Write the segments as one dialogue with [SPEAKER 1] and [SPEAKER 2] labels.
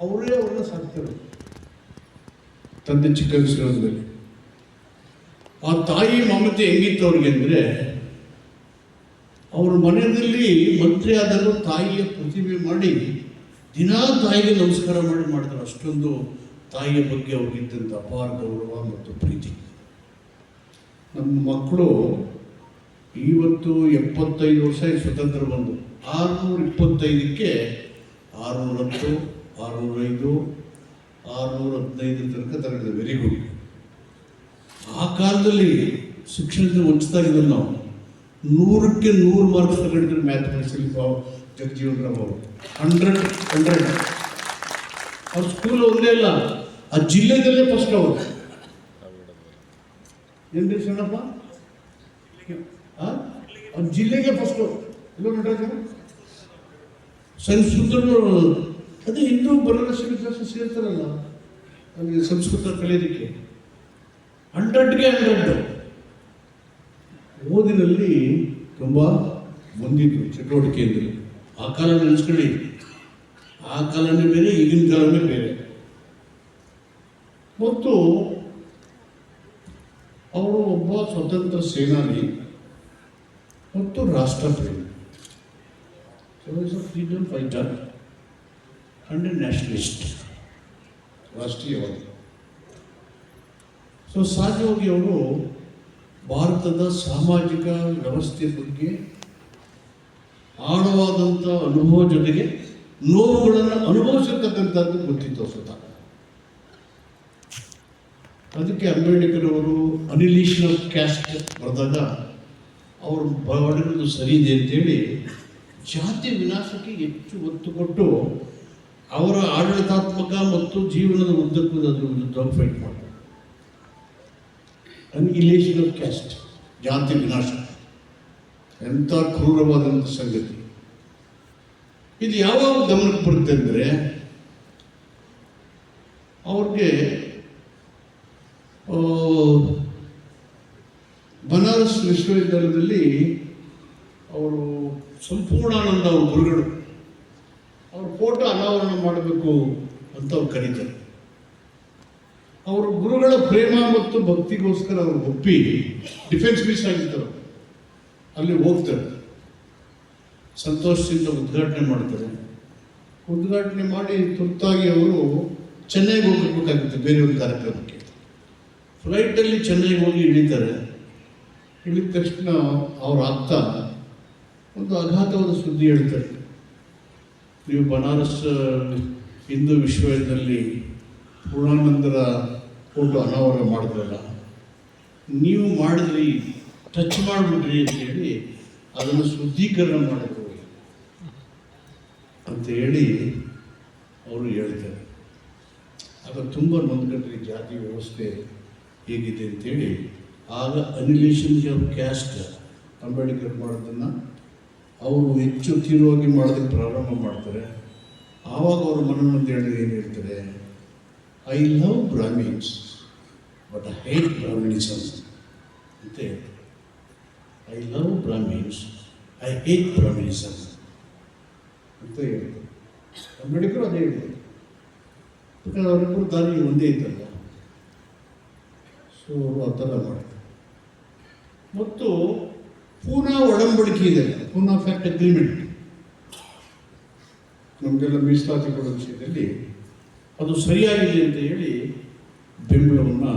[SPEAKER 1] ಅವರೇ ಅವರ ಸಾಕ್ತಾರೆ ತಂದೆ ಚಿಕ್ಕ ವಿಶ್ರಾಮದಲ್ಲಿ ಆ ತಾಯಿ ಮಮತೆ ಹೆಂಗಿತ್ತು ಅವ್ರಿಗೆ ಅಂದರೆ ಅವ್ರ ಮನೆಯಲ್ಲಿ ಮಂತ್ರಿ ಆದರೂ ತಾಯಿಯ ಪ್ರತಿಮೆ ಮಾಡಿ ದಿನಾ ತಾಯಿಗೆ ನಮಸ್ಕಾರ ಮಾಡಿ ಮಾಡ್ತಾರೆ ಅಷ್ಟೊಂದು ತಾಯಿಯ ಬಗ್ಗೆ ಅವ್ರಿಗಿದ್ದಂಥ ಅಪಾರ ಗೌರವ ಮತ್ತು ಪ್ರೀತಿ ನಮ್ಮ ಮಕ್ಕಳು ಇವತ್ತು ಎಪ್ಪತ್ತೈದು ವರ್ಷ ಸ್ವತಂತ್ರ ಬಂದು. ಆರುನೂರ ಇಪ್ಪತ್ತೈದಕ್ಕೆ ಆರುನೂರ ಹತ್ತು ಆರುನೂರೈದು ಆರುನೂರ ಹದಿನೈದು ತನಕ ತಗೊಂಡಿದೆ ವೆರಿ ಗುಡ್ ಆ ಕಾಲದಲ್ಲಿ ಶಿಕ್ಷಣದಿಂದ ವಂಚಿತಾ ಇದ್ದರು ನಾವು. ನೂರಕ್ಕೆ ನೂರು ಮಾರ್ಕ್ಸ್ ತಗೊಂಡಿದ್ರು ಮ್ಯಾಥಮೆಟಿಕ್ಸಲ್ಲಿ ಜಗಜೀವನ್ ರಾಮ್ ಅವರು. ಹಂಡ್ರೆಡ್ ಹಂಡ್ರೆಡ್ ಅವ್ರ ಸ್ಕೂಲ್ ಒಂದೇ ಅಲ್ಲ, ಆ ಜಿಲ್ಲೆದಲ್ಲೇ ಫಸ್ಟ್ ಅವರು. ಏನು ಸಣ್ಣಪ್ಪ? ಅವ್ನ ಜಿಲ್ಲೆಗೆ ಫಸ್ಟು ಎಲ್ಲೋ ನಟರಾಜ? ಸಂಸ್ಕೃತರು ಅದೇ ಹಿಂದೂ ಬರಲಕ್ಷ್ಮಿ ಶಿವಶಾಸ್ತ್ರ ಸೇರ್ತಾರಲ್ಲ, ಅಲ್ಲಿ ಸಂಸ್ಕೃತ ಕಲಿಯೋದಕ್ಕೆ. ಹಂಡ್ರೆಡ್ಗೆ ಹಂಡ್ರೆಡ್ ಓದಿನಲ್ಲಿ ತುಂಬ ಮುಂದಿದ್ದು ಚಟುವಟಿಕೆಯಲ್ಲಿ ಆ ಕಾಲ ನೆನೆಸ್ಕೊಳ್ಳಿ. ಆ ಕಾಲನೇ ಬೇರೆ, ಈಗಿನ ಕಾಲನೇ ಬೇರೆ. ಮತ್ತು ಅವರು ಒಬ್ಬ ಸ್ವತಂತ್ರ ಸೇನಾನಿ. ಮತ್ತು ರಾಷ್ಟ್ರಪ್ರೇಮಿ. ಫ್ರೀಡಮ್ ಫೈಟರ್ ಅಂಡ್ ನ್ಯಾಷನಲಿಸ್ಟ್ ರಾಷ್ಟ್ರೀಯವಾದಿ. ಸೊ ಸಹಜವಾಗಿ ಅವರು ಭಾರತದ ಸಾಮಾಜಿಕ ವ್ಯವಸ್ಥೆ ಬಗ್ಗೆ ಆಳವಾದಂಥ ಅನುಭವ ಜೊತೆಗೆ ನೋವುಗಳನ್ನು ಅನುಭವಿಸಿರ್ತಕ್ಕಂಥದ್ದು ಗೊತ್ತಿತ್ತು ಸ್ವತಃ. ಅದಕ್ಕೆ ಅಂಬೇಡ್ಕರ್ ಅವರು ಅನಿಲೀಷನ್ ಆಫ್ ಕ್ಯಾಸ್ಟ್ ಬರೆದಾಗ ಅವರು ಬಡಗಿರೋದು ಸರಿ ಇದೆ ಅಂತೇಳಿ ಜಾತಿ ವಿನಾಶಕ್ಕೆ ಹೆಚ್ಚು ಒತ್ತು ಕೊಟ್ಟು ಅವರ ಆಡಳಿತಾತ್ಮಕ ಮತ್ತು ಜೀವನದ ಉದ್ದಕ್ಕೂ ಅದ್ರ ವಿರುದ್ಧ ಫೈಟ್ ಮಾಡ್ತಾರೆ. ಅನ್ಇಲೇಷನ್ ಆಫ್ ಕ್ಯಾಸ್ಟ್ ಜಾತಿ ವಿನಾಶ. ಎಂಥ ಕ್ರೂರವಾದಂಥ ಸಂಗತಿ. ಇದು ಯಾವಾಗ ಗಮನಕ್ಕೆ ಬರುತ್ತೆ ಅಂದರೆ, ಅವ್ರಿಗೆ ಆ, ಬನಾರಸ್ ವಿಶ್ವವಿದ್ಯಾಲಯದಲ್ಲಿ ಅವರು ಸಂಪೂರ್ಣಾನಂದ ಅವ್ರ ಗುರುಗಳು ಅವ್ರ ಫೋಟೋ ಅನಾವರಣ ಮಾಡಬೇಕು ಅಂತ ಅವ್ರು ಕರೀತಾರೆ ಅವರ ಗುರುಗಳ ಪ್ರೇಮ ಮತ್ತು ಭಕ್ತಿಗೋಸ್ಕರ ಅವರು ಒಪ್ಪಿ ಡಿಫೆನ್ಸ್ ಮಿನಿಸ್ಟರ್ ಆಗಿರ್ತಾರೆ. ಅಲ್ಲಿ ಹೋಗ್ತಾರೆ. ಸಂತೋಷದಿಂದ ಉದ್ಘಾಟನೆ ಮಾಡ್ತಾರೆ. ಉದ್ಘಾಟನೆ ಮಾಡಿ ತುರ್ತಾಗಿ ಅವರು ಚೆನ್ನೈಗೆ ಹೋಗಬೇಕಾಗುತ್ತೆ ಬೇರೆ ಒಂದು ಕಾರ್ಯಕ್ರಮಕ್ಕೆ. ಫ್ಲೈಟಲ್ಲಿ ಚೆನ್ನೈಗೆ ಹೋಗಿ ಇಳಿತಾರೆ. ಇಳಿದ ತಕ್ಷಣ ಅವರ ಅತ್ತ ಒಂದು ಅಘಾತವಾದ ಸುದ್ದಿ ಹೇಳ್ತಾರೆ. ನೀವು ಬನಾರಸ್ ಹಿಂದೂ ವಿಶ್ವವಿದ್ಯಾಲಯದಲ್ಲಿ ಪೂರ್ಣಾನಂದರ ಫೋಟೋ ಅನಾವರಣ ಮಾಡಿದ್ರಲ್ಲ ನೀವು ಮಾಡಿದ್ರಿ ಟಚ್ ಮಾಡಿಬಿಡ್ರಿ ಅಂತ ಹೇಳಿ ಅದನ್ನು ಶುದ್ಧೀಕರಣ ಮಾಡಿದ್ರು ಅಂತ ಹೇಳಿ ಅವರು ಹೇಳ್ತಾರೆ. ಆಗ ತುಂಬ ನೊಂದ್ಕೊಂಡ್ರಿ ಜಾತಿ ವ್ಯವಸ್ಥೆ ಹೇಗಿದೆ ಅಂತೇಳಿ ಆಗ ಅನಿಲೇಷನ್ ಆಫ್ ಕ್ಯಾಸ್ಟ್ ಅಂಬೇಡ್ಕರ್ ಮಾಡೋದನ್ನು ಅವರು ಹೆಚ್ಚು ತೀವ್ರವಾಗಿ ಮಾಡೋದಕ್ಕೆ ಪ್ರಾರಂಭ ಮಾಡ್ತಾರೆ. ಆವಾಗ ಅವರು ಮನನೊಂದು ಹೇಳಿದ್ರೆ ಏನು ಹೇಳ್ತಾರೆ? I love Brahmins but hate Brahminism ಅಂತ ಹೇಳ್ತಾರೆ I love Brahmins I hate Brahminism ಅಂತ ಹೇಳ್ತಾರೆ ಅಂಬೇಡ್ಕರ್ ಅದೇ ಹೇಳಿದ್ರು. ಯಾಕಂದ್ರೆ ಅವರಿಬ್ಬರು ದಾರಿ ಒಂದೇ ಇದ್ದಲ್ಲ ಸೊ ಅವರು ಆ ಥರ ಮಾಡ್ತಾರೆ. ಮತ್ತು ಪೂನಾ ಒಡಂಬಡಿಕೆ ಇದೆ. ಪೂನಾ ಫ್ಯಾಕ್ಟ್ ಅಗ್ರಿಮೆಂಟ್ ನಮಗೆಲ್ಲ ಮೀಸಲಾತಿ ಕೊಡೋ ವಿಷಯದಲ್ಲಿ ಅದು ಸರಿಯಾಗಿದೆ ಅಂತ ಹೇಳಿ ಬೆಂಬಲವನ್ನು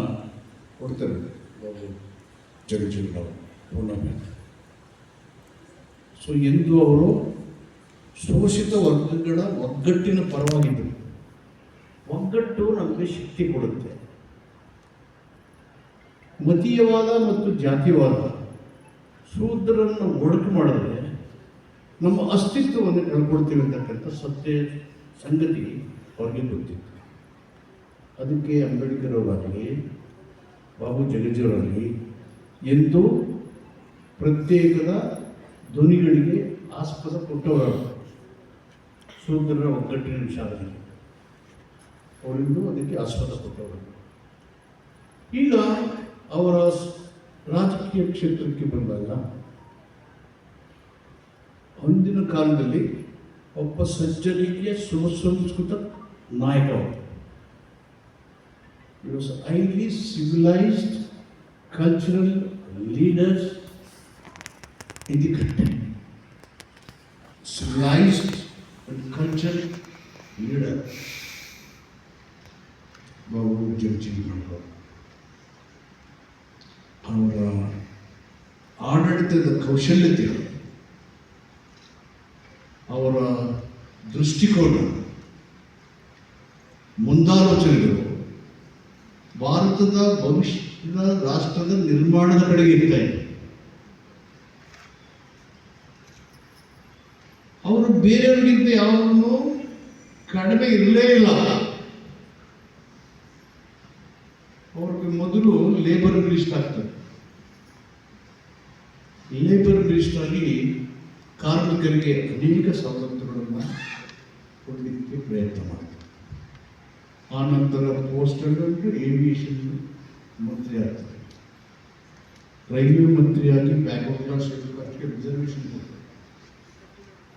[SPEAKER 1] ಕೊಡ್ತಾರೆ ನಾವು ಫ್ಯಾಕ್ಟ್ ಸೊ ಎಂದು ಅವರು ಶೋಷಿತ ವರ್ಗಗಳ ಒಗ್ಗಟ್ಟಿನ ಪರವಾಗಿದ್ದರು ಒಗ್ಗಟ್ಟು ನಮಗೆ ಶಕ್ತಿ ಕೊಡುತ್ತೆ. ಮತೀಯವಾದ ಮತ್ತು ಜಾತಿವಾದ ಶೂದ್ರರನ್ನು ಒಡಕು ಮಾಡಿದ್ರೆ ನಮ್ಮ ಅಸ್ತಿತ್ವವನ್ನು ಕಳ್ಕೊಳ್ತೀವಿ ಅಂತಕ್ಕಂಥ ಸತ್ಯ ಸಂಗತಿ ಅವ್ರಿಗೆ ಗೊತ್ತಿತ್ತು. ಅದಕ್ಕೆ ಅಂಬೇಡ್ಕರ್ ಅವರಾಗಲಿ ಬಾಬು ಜಗಜೀವರಾಗಲಿ ಎಂದು ಪ್ರತ್ಯೇಕದ ಧ್ವನಿಗಳಿಗೆ ಆಸ್ಪದ ಕೊಟ್ಟವರು ಶೂದ್ರರ ಒಗ್ಗಟ್ಟಿನ ವಿಚಾರದಲ್ಲಿ ಅವರಿಂದು ಅದಕ್ಕೆ ಆಸ್ಪದ ಕೊಟ್ಟವರು. ಈಗ ಅವರ ರಾಜಕೀಯ ಕ್ಷೇತ್ರಕ್ಕೆ ಬಂದಾಗ ಅಂದಿನ ಕಾಲದಲ್ಲಿ ಒಬ್ಬ ಸಜ್ಜನಿಗೆ ಸುಸಂಸ್ಕೃತ ನಾಯಕ He was a highly civilized cultural leaders in the country. Civilized and cultural leader. Babu ಜಗಜೀವನರಾವ್ ಅವರ ಆಡಳಿತದ ಕೌಶಲ್ಯತೆಗಳು ಅವರ ದೃಷ್ಟಿಕೋನ ಮುಂದಾಲೋಚನೆಗಳು ಭಾರತದ ಭವಿಷ್ಯದ ರಾಷ್ಟ್ರದ ನಿರ್ಮಾಣದ ಕಡೆಗೆ ಇರ್ತಾ ಇದೆ. ಅವರು ಬೇರೆಯವರಿಗಿಂತ ಯಾವನು ಕಡಿಮೆ ಇರಲೇ ಇಲ್ಲ. ಅವ್ರಿಗೆ ಮೊದಲು ಲೇಬರ್ ಮಿನಿಸ್ಟರ್ ಆಗ್ತದೆ ಲೇಬರ್ ಮಿನಿಸ್ಟರ್ ಆಗಿ ಕಾರ್ಮಿಕರಿಗೆ ಅನೇಕ ಸವಲತ್ತುಗಳನ್ನು ಕೊಡಲಿಕ್ಕೆ ಪ್ರಯತ್ನ ಮಾಡ್ತಾರೆ. ಆ ನಂತರ ಪೋಸ್ಟಲ್ ಏವಿಯೇಷನ್ ಮಂತ್ರಿ ಆಗ್ತಾರೆ ರೈಲ್ವೆ ಮಂತ್ರಿಯಾಗಿ ಬ್ಯಾಕ್ವರ್ಡ್ ಕ್ಲಾಸ್ ಅದಕ್ಕೆ ರಿಸರ್ವೇಷನ್ ಕೊಡ್ತಾರೆ.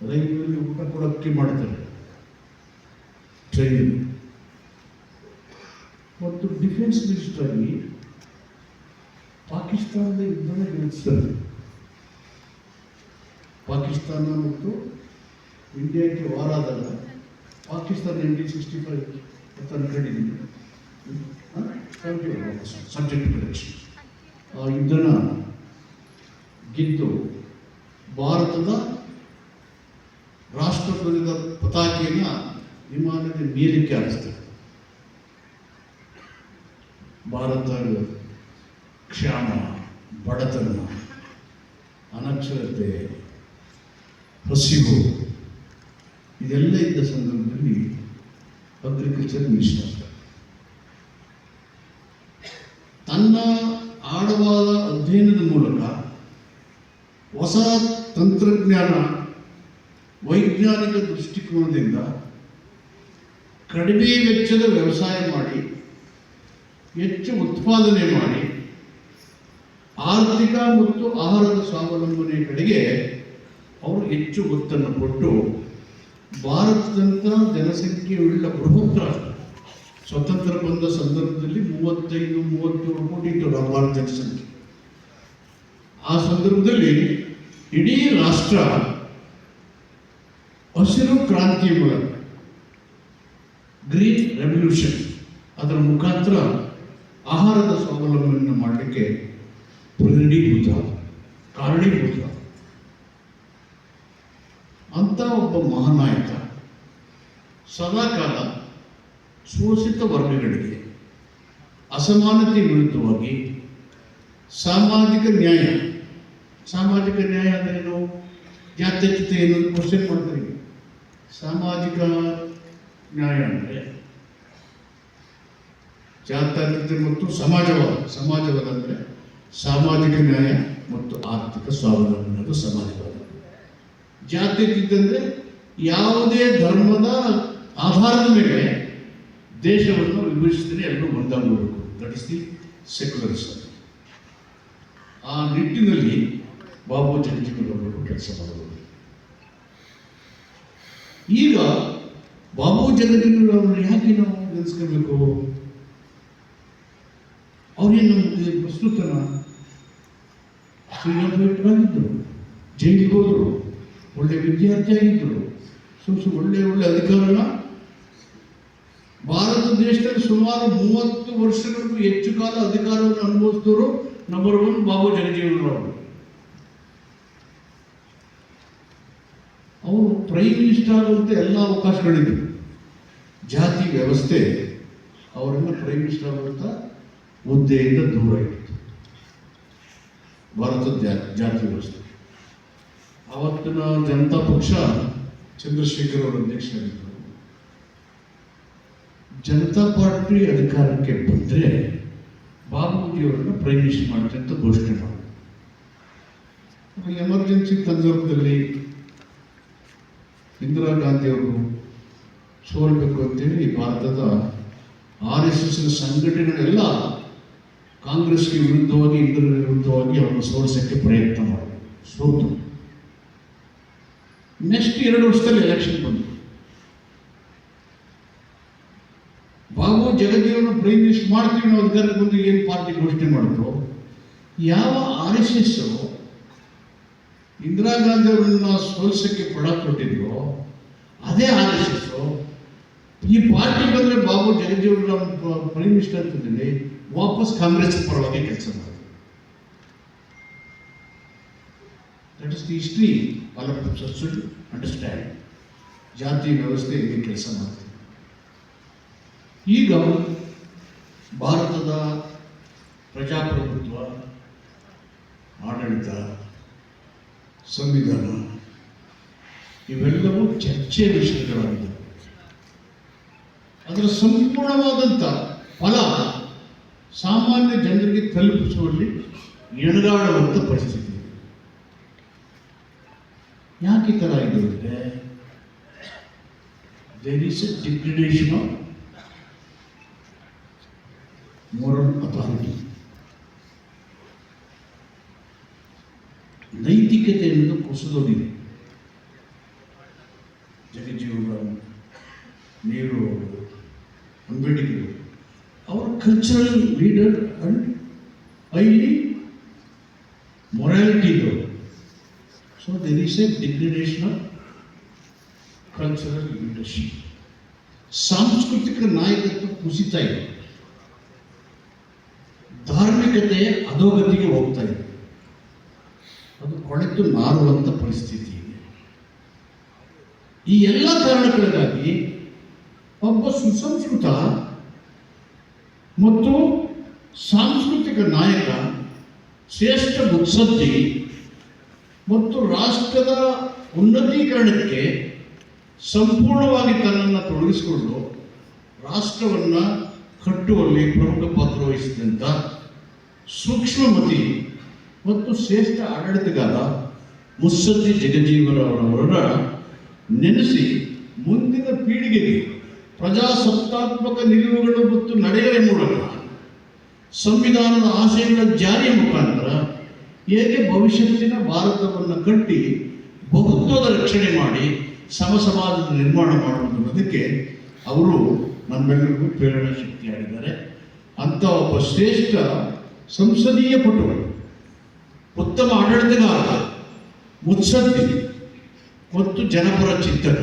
[SPEAKER 1] ರೈಲ್ವೆಯಲ್ಲಿ ಊಟ ಕೊಡೋಕ್ಕೆ ಮಾಡ್ತಾರೆ. ಟ್ರೈನ್ ಮತ್ತು ಡಿಫೆನ್ಸ್ ಮಿನಿಸ್ಟರ್ ಪಾಕಿಸ್ತಾನದ ಯುದ್ಧನ ಗೆಲ್ಲಿಸ್ತಾರೆ ಪಾಕಿಸ್ತಾನ ಮತ್ತು ಇಂಡಿಯಾಕ್ಕೆ ವಾರ ಆದಾಗ ಪಾಕಿಸ್ತಾನ ನೈನ್ಟೀನ್ ಸಿಕ್ಸ್ಟಿ ಫೈವ್ ಅಂತ ಅನ್ಕೊಂಡಿದ್ದೀನಿ ಸಬ್ಜೆಕ್ಟ್ ಆ ಯುದ್ಧನ ಗೆದ್ದು ಭಾರತದ ರಾಷ್ಟ್ರಧ್ವಜದ ಪತಾಕೆಯನ್ನು ವಿಮಾನದ ಮೇಲಕ್ಕೆ ಹಾರಿಸ್ತಾರೆ. ಭಾರತ ಕ್ಷಾಮ, ಬಡತನ, ಅನಕ್ಷರತೆ, ಹಸಿವು, ಇದೆಲ್ಲ ಇದ್ದ ಸಂದರ್ಭದಲ್ಲಿ ಅಗ್ರಿಕಲ್ಚರ್ ಮಿನಿಸ್ಟರ್ ತನ್ನ ಆಳವಾದ ಅಧ್ಯಯನದ ಮೂಲಕ ಹೊಸ ತಂತ್ರಜ್ಞಾನ, ವೈಜ್ಞಾನಿಕ ದೃಷ್ಟಿಕೋನದಿಂದ ಕಡಿಮೆ ವೆಚ್ಚದ ವ್ಯವಸಾಯ ಮಾಡಿ, ಹೆಚ್ಚು ಉತ್ಪಾದನೆ ಮಾಡಿ, ಆರ್ಥಿಕ ಮತ್ತು ಆಹಾರದ ಸ್ವಾವಲಂಬನೆ ಕಡೆಗೆ ಅವರು ಹೆಚ್ಚು ಒತ್ತನ್ನು ಕೊಟ್ಟು ಭಾರತದಂಥ ಜನಸಂಖ್ಯೆಯುಳ್ಳ ಬೃಹತ್ ರಾಷ್ಟ್ರ ಸ್ವತಂತ್ರ ಬಂದ ಸಂದರ್ಭದಲ್ಲಿ ಮೂವತ್ತೈದು, ಮೂವತ್ತೇಳು ಕೋಟಿ ಇತ್ತು ಭಾರತ ಜನಸಂಖ್ಯೆ. ಆ ಸಂದರ್ಭದಲ್ಲಿ ಇಡೀ ರಾಷ್ಟ್ರ ಹಸಿರು ಕ್ರಾಂತಿಯ ಮೂಲಕ, ಗ್ರೀನ್ ರೆವಲ್ಯೂಷನ್ ಅದರ ಮುಖಾಂತರ ಆಹಾರದ ಸ್ವಾವಲಂಬನೆಯನ್ನು ಮಾಡಲಿಕ್ಕೆ ಪ್ರೇರಣೀಭೂತ ಕಾರಣೀಭೂತ. ಅಂತ ಒಬ್ಬ ಮಹಾನಾಯಕ ಸದಾಕಾಲ ಶೋಷಿತ ವರ್ಗಗಳಿಗೆ ಅಸಮಾನತೆ ವಿರುದ್ಧವಾಗಿ ಸಾಮಾಜಿಕ ನ್ಯಾಯ ಸಾಮಾಜಿಕ ನ್ಯಾಯ ಅಂದ್ರೇನು ಜಾತ್ಯತೀತ ಏನು ಕ್ವಶನ್ ಮಾಡ್ತೀವಿ. ಸಾಮಾಜಿಕ ನ್ಯಾಯ ಅಂದರೆ ಜಾತ್ಯತೀತ ಮತ್ತು ಸಮಾಜವಾದ ಸಮಾಜವಾದ ಅಂದರೆ ಸಾಮಾಜಿಕ ನ್ಯಾಯ ಮತ್ತು ಆರ್ಥಿಕ ಸ್ವಾವಲಂಬನೆ ಅದು ಸಮಾಜವಾದ. ಜಾತ್ಯತೀತ ಅಂದರೆ ಯಾವುದೇ ಧರ್ಮದ ಆಧಾರದ ಮೇಲೆ ದೇಶವನ್ನು ವಿಭಜಿಸಿದರೆ ಎಲ್ಲರೂ ಒಂದಾಗಬೇಕು ದಟ್ ಇಸ್ ದಿ ಆ ನಿಟ್ಟಿನಲ್ಲಿ ಬಾಬು ಜಗಜೀವನವರು ಕೆಲಸ ಮಾಡಬಹುದು ಈಗ ಬಾಬು ಜಗಜೀವನವರನ್ನು ಯಾಕೆ ನಾವು ನೆನೆಸ್ಕೋಬೇಕು ಅವರೇನು ನಮಗೆ ಪ್ರಸ್ತುತನ? ಶ್ರೀರಂಗಪೇಟರಾಗಿದ್ದರು ಜೈಲಿಗೆ ಹೋದರು. ಒಳ್ಳೆ ವಿದ್ಯಾರ್ಥಿ ಆಗಿದ್ದರು ಸೊ ಸೊ, ಒಳ್ಳೆ ಒಳ್ಳೆ ಅಧಿಕಾರನ ಭಾರತ ದೇಶದಲ್ಲಿ ಸುಮಾರು ಮೂವತ್ತು ವರ್ಷಗಳಿಗೂ ಹೆಚ್ಚು ಕಾಲ ಅಧಿಕಾರವನ್ನು ಅನುಭವಿಸಿದವರು ನಂಬರ್ ಒನ್ ಬಾಬು ಜಗಜೀವನರಾವ್ ಅವರು. ಪ್ರೈಮ್ ಮಿನಿಸ್ಟರ್ ಆಗುವಂತೆ ಎಲ್ಲ ಅವಕಾಶಗಳಿದ್ವು. ಜಾತಿ ವ್ಯವಸ್ಥೆ ಅವರನ್ನು ಪ್ರೈಮ್ ಮಿನಿಸ್ಟರ್ ಆಗುವಂತ ಹುದ್ದೆಯಿಂದ ದೂರ ಇಟ್ಟಿತ್ತು ಭಾರತದ ಜಾತಿ ವ್ಯವಸ್ಥೆ. ಆವತ್ತಿನ ಜನತಾ ಪಕ್ಷ? ಚಂದ್ರಶೇಖರ್ ಅವರ ಅಧ್ಯಕ್ಷರಾಗಿದ್ದರು. ಜನತಾ ಪಾರ್ಟಿ ಅಧಿಕಾರಕ್ಕೆ ಬಂದರೆ ಬಾಬುಜಿಯವರನ್ನು ಪ್ರೈಮ್ ಮಿನಿಸ್ಟರ್ ಅಂತ ಘೋಷಣೆ ಮಾಡಿದ್ರು. ಎಮರ್ಜೆನ್ಸಿ ಸಂದರ್ಭದಲ್ಲಿ ಇಂದಿರಾ ಗಾಂಧಿ ಅವರು ಸೋಲ್ಬೇಕು ಅಂತೇಳಿ ಭಾರತದ ಆರ್ ಎಸ್ ಎಸ್ ಸಂಘಟನೆಗಳೆಲ್ಲ ಕಾಂಗ್ರೆಸ್ಗೆ ವಿರುದ್ಧವಾಗಿ ಇಂದಿರಾ ವಿರುದ್ಧವಾಗಿ ಅವರನ್ನು ಸೋಲಿಸಕ್ಕೆ ಪ್ರಯತ್ನ ಮಾಡಿದ್ರು. ಸೋತು.
[SPEAKER 2] ನೆಕ್ಸ್ಟ್ ಎರಡು ವರ್ಷದಲ್ಲಿ ಎಲೆಕ್ಷನ್ ಬಂತು. ಬಾಬು ಜಗಜೀವನ ಪ್ರೈಮ್ ಮಿನಿಸ್ಟರ್ ಮಾಡ್ತೀವಿ ನಾವು ಅಧಿಕಾರಕ್ಕೆ ಬಂದು ಏನು ಪಾರ್ಟಿ ಘೋಷಣೆ ಮಾಡಿದ್ರು? ಯಾವ R S S Indira Gandhi ಅವರನ್ನ ಸೋಲಿಸಕ್ಕೆ ಪಡ ಕೊಟ್ಟಿದ್ರು, ಅದೇ ಆರ್ ಎಸ್ ಎಸ್ ಈ ಪಾರ್ಟಿ ಬಂದರೆ ಬಾಬು ಜಗಜೀವನ ರಾಮ್ ಪ್ರೈಮ್ ಮಿನಿಸ್ಟರ್ ಅಂತಂದೇಳಿ ವಾಪಸ್ ಕಾಂಗ್ರೆಸ್ ಪರವಾಗಿ ಕೆಲಸ ಮಾಡಿದ್ರು that is the history all of should understand ಜಾತಿ ವ್ಯವಸ್ಥೆ ಇಲ್ಲಿ ಕೆಲಸ ಮಾಡ್ತೀವಿ ಈಗ ಭಾರತದ ಪ್ರಜಾಪ್ರಭುತ್ವ, ಆಡಳಿತ, ಸಂವಿಧಾನ ಇವೆಲ್ಲವೂ ಚರ್ಚೆ ವಿಷಯಗಳಾಗಿದೆ ಅದರ ಸಂಪೂರ್ಣವಾದಂಥ ಫಲ ಸಾಮಾನ್ಯ ಜನರಿಗೆ ತಲುಪಿಸುವಲ್ಲಿ ಎಣಗಾಡುವಂಥ ಪರಿಸ್ಥಿತಿ. ಯಾಕೆ ಈ ಥರ ಇದೆ ಅಂದರೆ there is a degradation of moral authority ನೈತಿಕತೆ ಅನ್ನೋದು ಕುಸಿದೋಗಿದೆ. ಜಗಜೀವನ ನೀರು, ಅಂಬೇಡ್ಕರ್ ಅವರ. Cultural leader and so a degradation of cultural leadership. ಸಾಂಸ್ಕೃತಿಕ ನಾಯಕತ್ವ ಕುಸಿತಾ ಇದೆ. ಧಾರ್ಮಿಕತೆ ಅಧೋಗತಿಗೆ ಹೋಗ್ತಾ ಇದೆ. ಅದು ಕೊಳೆತು ನಾರುವಂಥ ಪರಿಸ್ಥಿತಿ ಇದೆ. ಈ ಎಲ್ಲ ಕಾರಣಗಳಿಗಾಗಿ ಒಬ್ಬ ಸುಸಂಸ್ಕೃತ ಮತ್ತು ಸಾಂಸ್ಕೃತಿಕ ನಾಯಕ ಶ್ರೇಷ್ಠ ಮುತ್ಸದ್ದಿ ಮತ್ತು ರಾಷ್ಟ್ರದ ಉನ್ನತೀಕರಣಕ್ಕೆ ಸಂಪೂರ್ಣವಾಗಿ ತನ್ನನ್ನು ತೊಡಗಿಸಿಕೊಂಡು ರಾಷ್ಟ್ರವನ್ನು ಕಟ್ಟುವಲ್ಲಿ ಪ್ರಮುಖ ಪಾತ್ರ ವಹಿಸಿದಂಥ ಸೂಕ್ಷ್ಮಮತಿ ಮತ್ತು ಶ್ರೇಷ್ಠ ಆಡಳಿತಗಾರ ಮುಸ್ಸದ್ದಿ ಜಗಜೀವನವರವರನ್ನು ನೆನೆಸಿ ಮುಂದಿನ ಪೀಳಿಗೆಗೆ ಪ್ರಜಾಸತ್ತಾತ್ಮಕ ನಿಲುವುಗಳು ಮತ್ತು ನಡೆಗಳ ಮೂಲಕ ಸಂವಿಧಾನದ ಆಶಯಗಳ ಜಾರಿಯ ಮುಖಾಂತರ ಹೇಗೆ ಭವಿಷ್ಯತ್ತಿನ ಭಾರತವನ್ನು ಕಟ್ಟಿ ಬಹುತ್ವದ ರಕ್ಷಣೆ ಮಾಡಿ ಸಮ ನಿರ್ಮಾಣ ಮಾಡುವುದು ಅನ್ನೋದಕ್ಕೆ ಅವರು ನಮ್ಮೆಲ್ಲರಿಗೂ ಪ್ರೇರಣಾ ಶಕ್ತಿಯಾಗಿದ್ದಾರೆ. ಅಂಥ ಒಬ್ಬ ಶ್ರೇಷ್ಠ ಸಂಸದೀಯ ಪಟುಗಳು ಉತ್ತಮ ಆಡಳಿತಗಾರ, ಮುತ್ಸದ್ದಿ ಮತ್ತು ಜನಪರ ಚಿಂತಕ,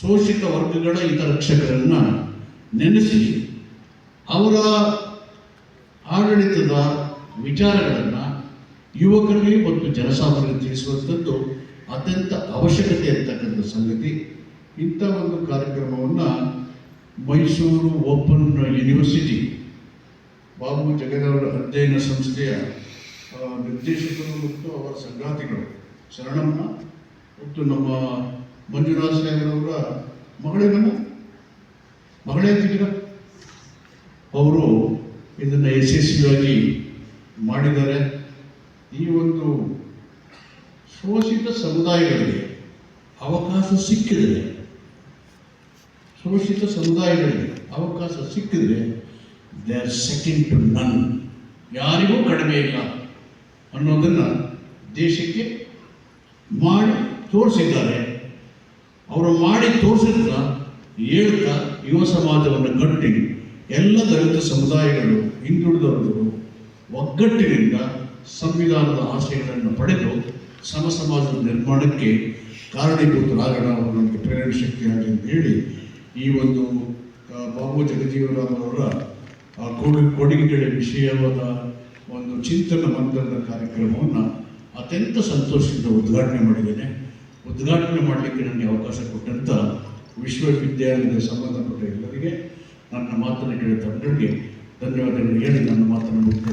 [SPEAKER 2] ಶೋಷಿತ ವರ್ಗಗಳ ಹಿತರಕ್ಷಕರನ್ನು ನೆನೆಸಿ ಅವರ ಆಡಳಿತದ ವಿಚಾರಗಳನ್ನು ಯುವಕರಿಗೆ ಮತ್ತು ಜನಸಾಮಾನ್ಯರಿಗೆ ತಿಳಿಸುವಂಥದ್ದು ಅತ್ಯಂತ ಅವಶ್ಯಕತೆ ಇರ್ತಕ್ಕಂಥ ಸಂಗತಿ. ಇಂಥ ಒಂದು ಕಾರ್ಯಕ್ರಮವನ್ನು ಮೈಸೂರು ಓಪನ್ ಯೂನಿವರ್ಸಿಟಿ, ಬಾಬು ಜಗದವರ ಅಧ್ಯಯನ ಸಂಸ್ಥೆಯ ನಿರ್ದೇಶಕರು ಮತ್ತು ಅವರ ಸಂಗಾತಿಗಳು ಶರಣಮ್ಮ ಮತ್ತು ನಮ್ಮ ಮಂಜುನಾಥ್ ಸಾಹೇಬ್ರವರ ಮಗಳೇನಮ್ಮ ಮಗಳೇ ಅಂತಿದ್ದೀರ ಅವರು ಇದನ್ನು ಯಶಸ್ವಿಯಾಗಿ ಮಾಡಿದ್ದಾರೆ. ಈ ಒಂದು ಶೋಷಿತ ಸಮುದಾಯಗಳಿಗೆ ಅವಕಾಶ ಸಿಕ್ಕಿದರೆ, ಶೋಷಿತ ಸಮುದಾಯಗಳಿಗೆ ಅವಕಾಶ ಸಿಕ್ಕಿದರೆ ದೇ ಆರ್ ಸೆಕೆಂಡ್ ಟು ನನ್ ಯಾರಿಗೂ ಕಡಿಮೆ ಇಲ್ಲ ಅನ್ನೋದನ್ನು ದೇಶಕ್ಕೆ ಮಾಡಿ ತೋರಿಸಿದ್ದಾರೆ. ಅವರು ಮಾಡಿ ತೋರಿಸಿದ್ರ ಹೇಳ್ತಾ ಯುವ ಸಮಾಜವನ್ನು ಕಟ್ಟಿ ಎಲ್ಲ ದಲಿತ ಸಮುದಾಯಗಳು ಹಿಂದುಳಿದವರು ಒಗ್ಗಟ್ಟಿನಿಂದ ಸಂವಿಧಾನದ ಆಶಯಗಳನ್ನು ಪಡೆದು ಸಮ ಸಮಾಜದ ನಿರ್ಮಾಣಕ್ಕೆ ಕಾರಣೀಭೂತರಾಗೋಣ ಅವರು ನಮಗೆ ಪ್ರೇರಣೆ ಶಕ್ತಿಯಾಗಿ ಅಂತ ಹೇಳಿ ಈ ಒಂದು ಬಾಬು ಜಗಜೀವರಾಮ್ ಅವರ ಕೊಡು ಕೊಡುಗೆಗಳ ವಿಷಯವಾದ ಒಂದು ಚಿಂತನ ಮಂತ್ರದ ಕಾರ್ಯಕ್ರಮವನ್ನು ಅತ್ಯಂತ ಸಂತೋಷದಿಂದ ಉದ್ಘಾಟನೆ ಮಾಡಿದ್ದೇನೆ. ಉದ್ಘಾಟನೆ ಮಾಡಲಿಕ್ಕೆ ನನಗೆ ಅವಕಾಶ ಕೊಟ್ಟಂಥ ವಿಶ್ವವಿದ್ಯಾಲಯದ ಸಂಬಂಧಪಟ್ಟ ಎಲ್ಲರಿಗೆ ನನ್ನ ಮಾತನ್ನು ಕೇಳಿದ ತಂಡಕ್ಕೆ ಧನ್ಯವಾದಗಳು. ಹೇಳಿ ನನ್ನ ಮಾತನ್ನು